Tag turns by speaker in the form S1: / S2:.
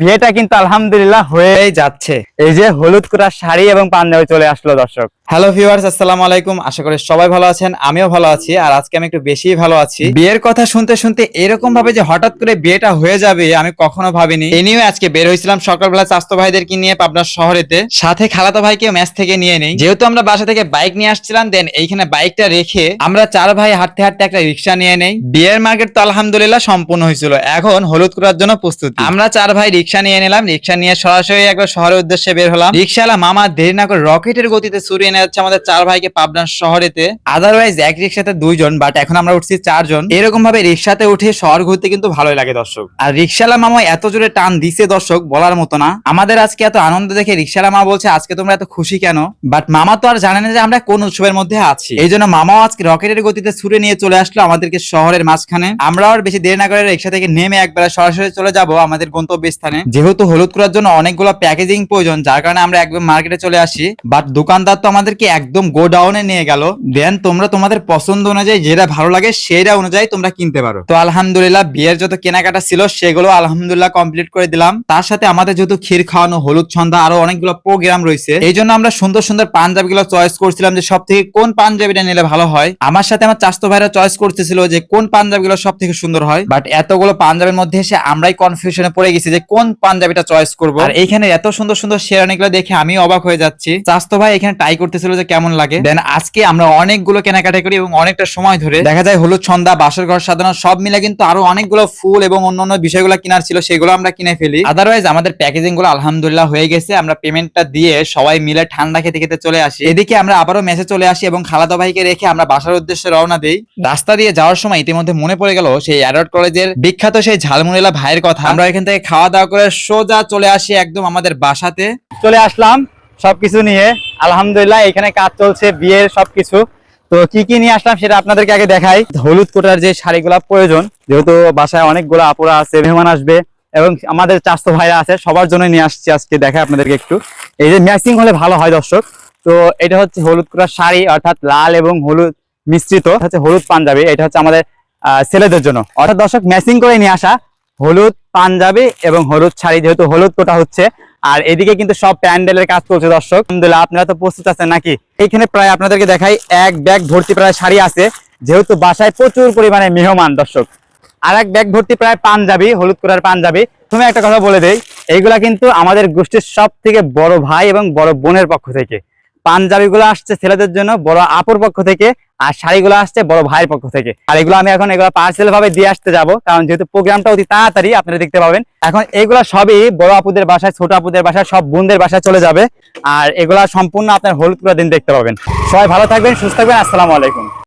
S1: বিয়েটা কিন্তু আলহামদুলিল্লাহ হয়েই যাচ্ছে। এই যে হলুদ কুড়া শাড়ি এবং পাঞ্জাবি চলে আসলো দর্শক।
S2: হ্যালো ভিউয়ার্স আসসালামু আলাইকুম। আশা করি সবাই ভালো আছেন, আমিও ভালো আছি, আর আজকে আমি একটু বেশি ভালো আছি। বিয়ের কথা শুনতে শুনতে এরকম ভাবে যে হঠাৎ করে বিয়েটা হয়ে যাবে, আমি কখনো ভাবিনি। এ নিয়েও আজকে বের হয়েছিলাম সকালবেলা চাস্তো ভাইদেরকে নিয়ে পাবনার শহরেতে। সাথে খালাতো ভাইকে ম্যাচ থেকে নিয়ে নেই। যেহেতু আমরা বাসা থেকে বাইক নিয়ে আসছিলাম দেন এইখানে বাইকটা রেখে আমরা চার ভাই হাঁটতে হাঁটতে একটা রিক্সা নিয়ে নেই। বিয়ের মার্কেট তো আলহামদুলিল্লাহ সম্পূর্ণ হয়েছিল। এখন হলুদ করার জন্য প্রস্তুতি। আমরা চার ভাই রিক্সা নিয়ে নিলাম, রিক্সা নিয়ে সরাসরি একবার শহরের উদ্দেশ্যে বের হলাম। রিক্সাওয়ালা মামা দেরি না করে রকেটের গতিতে ছুরিয়ে এনে যাচ্ছে আমাদের চার ভাইকে পাবনার শহরেতে। আদারওয়াইজ এক রিক্সাতে দুইজন বাট এখন আমরা উঠছি চারজন। এরকম ভাবে রিক্সাতে উঠে শহর ঘুরতে কিন্তু ভালোই লাগে দর্শক। আর রিক্সাওয়ালা মামা এত জোরে টান দিছে দর্শক, বলার মতো না। আমাদের আজকে এত আনন্দ দেখে রিক্সাওয়ালা মা বলছে, আজকে তোমরা এত খুশি কেন? বাট মামা তো আর জানে না যে আমরা কোন উৎসবের মধ্যে আছি। এই জন্য মামাও আজকে রকেটের গতিতে ছুড়ে নিয়ে চলে আসলো আমাদেরকে শহরের মাঝখানে। আমরা আর বেশি দেরি না করে রিক্সা থেকে নেমে একবার সরাসরি চলে যাব আমাদের গন্তব্য স্থানে যেহেতু হলুদ করার জন্য অনেকগুলো প্যাকেজিং প্রয়োজন, যার কারণে আমরা একদম মার্কেটে চলে আসি। বাট দোকানদার তো আমাদেরকে একদম গোডাউনে নিয়ে গেল। দেন তোমরা তোমাদের পছন্দ অনুযায়ী যেটা ভালো লাগে সেটা অনুযায়ী তোমরা কিনতে পারো। তো আলহামদুলিল্লাহ, বিয়ের যত কেনাকাটা ছিল সেগুলো আলহামদুলিল্লাহ কমপ্লিট করে দিলাম। তার সাথে আমাদের যেহেতু ক্ষীর খাওয়ানো, হলুদ সন্ধ্যা, আরও অনেকগুলো প্রোগ্রাম রয়েছে। এই জন্য আমরা সুন্দর সুন্দর পাঞ্জাবি গুলো চয়েস করছিলাম যে সব থেকে কোন পাঞ্জাবিটা নিলে ভালো হয়। আমার সাথে আমার চাস্তো ভাইরা চয়েস করতেছিল যে কোন পাঞ্জাবি গুলো সব থেকে সুন্দর হয়। বাট এতগুলো পাঞ্জাবের মধ্যে এসে আমরাই কনফিউশনে পড়ে গেছি যে কোন পাঞ্জাবিটা চয়েস করব? আর এইখানে এত সুন্দর সুন্দর শেরানি গুলো দেখে আমি অবাক হয়ে যাচ্ছি। চাস্তো ভাই এখানে ট্রাই করতেছিল যে কেমন লাগে। দেন আজকে আমরা অনেকগুলো কেনাকাটা করি এবং অনেকটা সময় ধরে। দেখা যায় হলুদ সন্ধ্যা বাসর ঘর সাধারণ সব মিলে কিন্তু আরও অনেকগুলো ফুল এবং অন্যান্য বিষয়গুলো কেনার ছিল, সেগুলো আমরা কিনে ফেলি। আদারওয়াইজ আমাদের প্যাকেজিংগুলো আলহামদুলিল্লাহ হয়ে গেছে। আমরা পেমেন্টটা দিয়ে সবাই মিলে ঠান্ডা খেতে খেতে চলে আসি। এদিকে আমরা আবারও মেসে চলে আসি এবং খালাদা ভাইকে রেখে আমরা বাসার উদ্দেশ্যে রওনা দেই। রাস্তা দিয়ে যাওয়ার সময় ইতিমধ্যে মনে পড়ে গেল সেই অ্যাডাল্ট কলেজের বিখ্যাত সেই ঝালমুনিলা ভাইয়ের কথা। আমরা এখান থেকে খাওয়া দাওয়া করে সোজা চলে আসি একদম আমাদের বাসাতে।
S1: চলে আসলাম সবকিছু নিয়ে। আলহামদুলিল্লাহ, এখানে কাজ চলছে, বিয়ের সবকিছু। তো কি কি নিয়ে আসলাম সেটা আপনাদেরকে আগে দেখাই। হলুদ কোটার যে শাড়িগুলা প্রয়োজন, যেহেতু বাসায় অনেকগুলো আপুরা আছে, মেহমান আসবে, এবং আমাদের চাষতো ভাইরা আছে, সবার জন্য নিয়ে আসছি আজকে, দেখাই আপনাদেরকে একটু। এই যে ম্যাচিং হলে ভালো হয় দর্শক। তো এটা হচ্ছে হলুদ কোটার শাড়ি, অর্থাৎ লাল এবং হলুদ মিশ্রিত হচ্ছে হলুদ পাঞ্জাবি, এটা হচ্ছে আমাদের ছেলেদের জন্য। অর্থাৎ দর্শক ম্যাচিং করে নিয়ে আসা হলুদ পাঞ্জাবি এবং হলুদ শাড়ি, যেহেতু হলুদ কোটা হচ্ছে। আর এদিকে কিন্তু সব প্যান্ডেলের কাজ চলছে দর্শক। আলহামদুলিল্লাহ, আপনারা তো প্রস্তুত আছেন নাকি? এখানে প্রায় আপনাদেরকে দেখাই, এক ব্যাগ ভর্তি প্রায় শাড়ি আছে। যেহেতু বাসায় প্রচুর পরিমাণে মেহমান দর্শক। আর এক ব্যাগ ভর্তি প্রায় পাঞ্জাবি, হলুদ করার পাঞ্জাবি। তুমি একটা কথা বলে দেই, এইগুলা কিন্তু আমাদের গোষ্ঠীর সব থেকে বড় ভাই এবং বড় বোনের পক্ষ থেকে। পাঞ্জাবিগুলো আসছে ছেলেদের জন্য বড় আপুর পক্ষ থেকে, আর শাড়িগুলো আসছে বড় ভাইয়ের পক্ষ থেকে। আর এগুলো আমি এখন এগুলো পার্সেল ভাবে দিয়ে আসতে যাব, কারণ যেহেতু প্রোগ্রামটা অতি তাড়াতাড়ি, আপনারা দেখতে পাবেন। এখন এগুলো সবই বড় আপুদের বাসায়, ছোট আপুদের বাসায়, সব বোনদের বাসায় চলে যাবে। আর এগুলা সম্পূর্ণ আপনার হলুদ করে দিন দেখতে পাবেন। সবাই ভালো থাকবেন, সুস্থ থাকবেন, আসসালামু আলাইকুম।